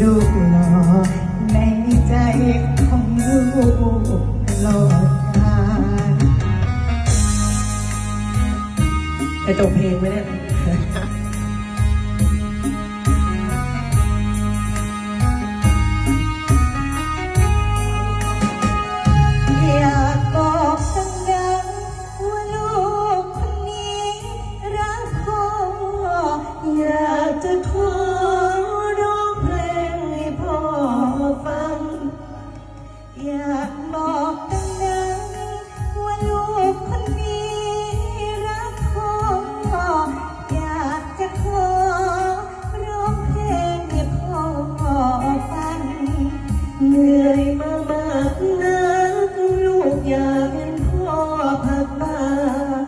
ลูกหล่อในใจของลูกตลอดกาลไปจบเพลงไหมเนี่ย เหนื่อยมามากนักลูกอยากเห็นพ่อพักบ้าง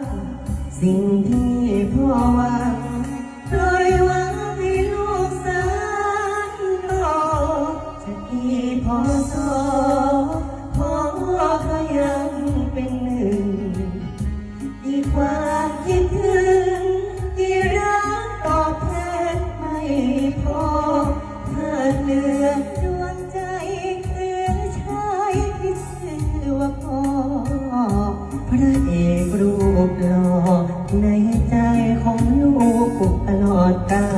สิ่งที่พ่อหวังปล่อยหวังให้ลูกสานต่อจะกี่พอสอพ่อก็ยังเป็นหนึ่งที่ความคิดถึงที่รักตอบแทนไม่พอเธอเหลือด รูปหล่อในใจของลูกตลอดกาล